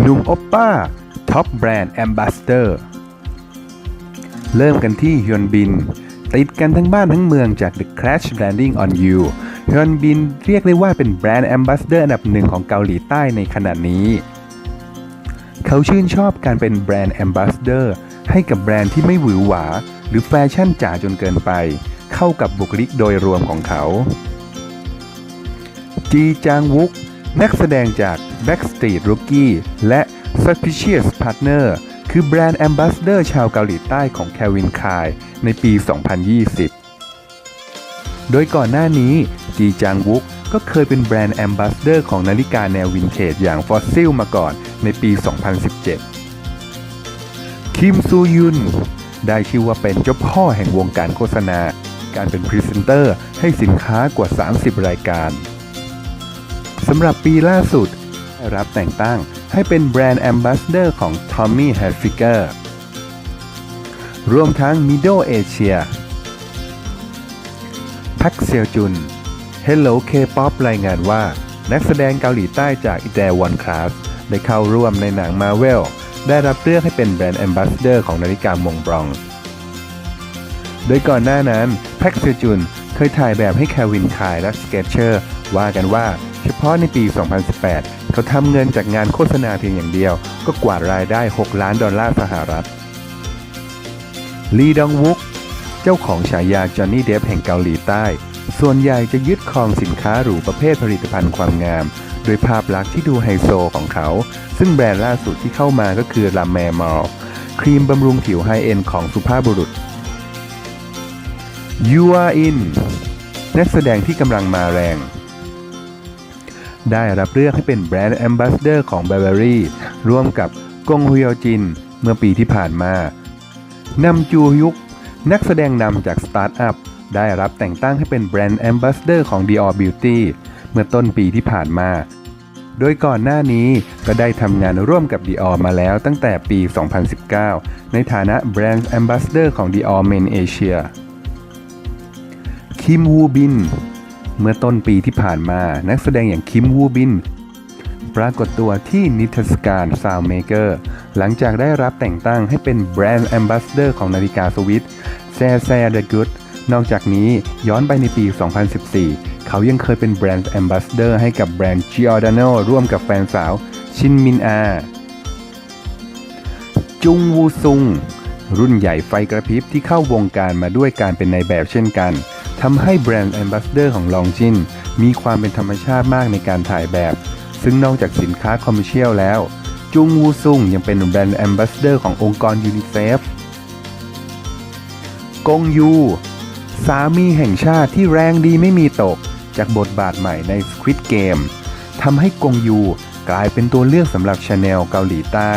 หนุ่มโอปป้า ท็อปแบรนด์แอมบาสเดอร์ เริ่มกันที่ฮยอนบิน ติดกันทั้งบ้านทั้งเมืองจาก The Crash Landing on You ฮยอนบินเรียกได้ว่าเป็นแบรนด์แอมบาสเดอร์อันดับหนึ่งของเกาหลีใต้ในขณะนี้ เขาชื่นชอบการเป็นแบรนด์แอมบาสเดอร์ให้กับแบรนด์ที่ไม่หวือหวา หรือแฟชั่นจ๋าจนเกินไป เข้ากับบุคลิกโดยรวมของเขาจีจางวุก นักแสดงจาก Backstreet Rookie และ Suspicious Partner คือแบรนด์แอมบาสเดอร์ชาวเกาหลีใต้ของ Calvin Klein ในปี 2020 โดยก่อนหน้านี้จีจางวุกก็เคยเป็นแบรนด์แอมบาสเดอร์ของนาฬิกาแนววินเทจอย่าง Fossil มาก่อนในปี 2017 คิมซูยุน ได้ชื่อว่าเป็นเจ้าพ่อแห่งวงการโฆษณา การเป็นพรีเซนเตอร์ให้สินค้ากว่า 30 รายการ สำหรับปีล่าสุด ได้รับแต่งตั้งให้เป็นแบรนด์แอมบาสเดอร์ของ Tommy Hilfiger รวมทั้ง Middle Asia พักเซียวจุน Hello K-POP รายงานว่า นักแสดงเกาหลีใต้จาก i t a e One Class ได้เข้าร่วมในหนัง Marvel ได้รับเลือกให้เป็นแบรนด์แอมบาสเดอร์ของนาฬิกามงบรอง โดยก่อนหน้านั้นแพ็กเซจุนเคยถ่ายแบบให้แควินคายและสเกตเชอร์ว่ากันว่า เฉพาะในปี 2018 เขาทำเงินจากงานโฆษณาเพียงอย่างเดียว ก็กวาดรายได้ 6 ล้านดอลลาร์สหรัฐ ลีดองวุก เจ้าของฉายาจอห์นนี่เดฟแห่งเกาหลีใต้ ส่วนใหญ่จะยึดครองสินค้าหรูประเภทผลิตภัณฑ์ความงาม โดยภาพลักษณ์ที่ดูไฮโซของเขา ซึ่งแบรนด์ล่าสุดที่เข้ามาก็คือลาแมมอลครีมบำรุงผิวไฮเอ็นของสุภาพบุรุษ You Are In นักแสดงที่กำลังมาแรง ได้รับเลือกให้เป็นแบรนด์แอมบาสเดอร์ของ Burberry ร่วมกับกงฮุยอจิน เมื่อปีที่ผ่านมานำจูยุก นักแสดงนำจากสตาร์ทอัพได้รับแต่งตั้งให้เป็นแบรนด์แอมบาสเดอร์ของ Dior Beauty เมื่อต้นปีที่ผ่านมา โดยก่อนหน้านี้ก็ได้ทำงานร่วมกับ Dior มาแล้วตั้งแต่ปี 2019 ในฐานะแบรนด์แอมบาสเดอร์ของ Dior Men Asia คิมวูบิน เมื่อต้นปีที่ผ่านมานักแสดงอย่างคิมวูบิน ปรากฏตัวที่นิทรรศการซาวเมเกอร์หลังจากได้รับแต่งตั้งให้เป็นแบรนด์แอมบาสเดอร์ของนาฬิกาสวิตแซแซเดอะกูดนอกจากนี้ย้อนไปในปี 2014 เขายังเคยเป็นแบรนด์แอมบาสเดอร์ให้กับแบรนด์ Giordano ร่วมกับแฟนสาว ชินมินอา จุงวูซุง รุ่นใหญ่ไฟกระพริบที่เข้าวงการมาด้วยการเป็นนายแบบเช่นกัน ทำให้แบรนด์แอมบาสเดอร์ของลองจินมีความเป็นธรรมชาติมากในการถ่ายแบบ ซึ่งนอกจากสินค้าคอมเมอร์เชียลแล้ว จุงวูซุงยังเป็นแบรนด์แอมบาสเดอร์ขององค์กรยูนิเซฟกงยู สามีแห่งชาติที่แรงดีไม่มีตก จากบทบาทใหม่ใน Squid Game ทำให้กงยูกลายเป็นตัวเลือกสำหรับชาแนลเกาหลีใต้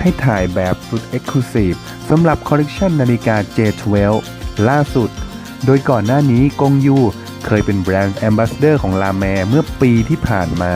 ให้ถ่ายแบบสุดเอ็กซ์คลูซีฟสำหรับคอลเลกชันนาฬิกา J12 ล่าสุด โดยก่อนหน้านี้กงยูเคยเป็นแบรนด์แอมบาสเดอร์ของลาแมเมื่อปีที่ผ่านมา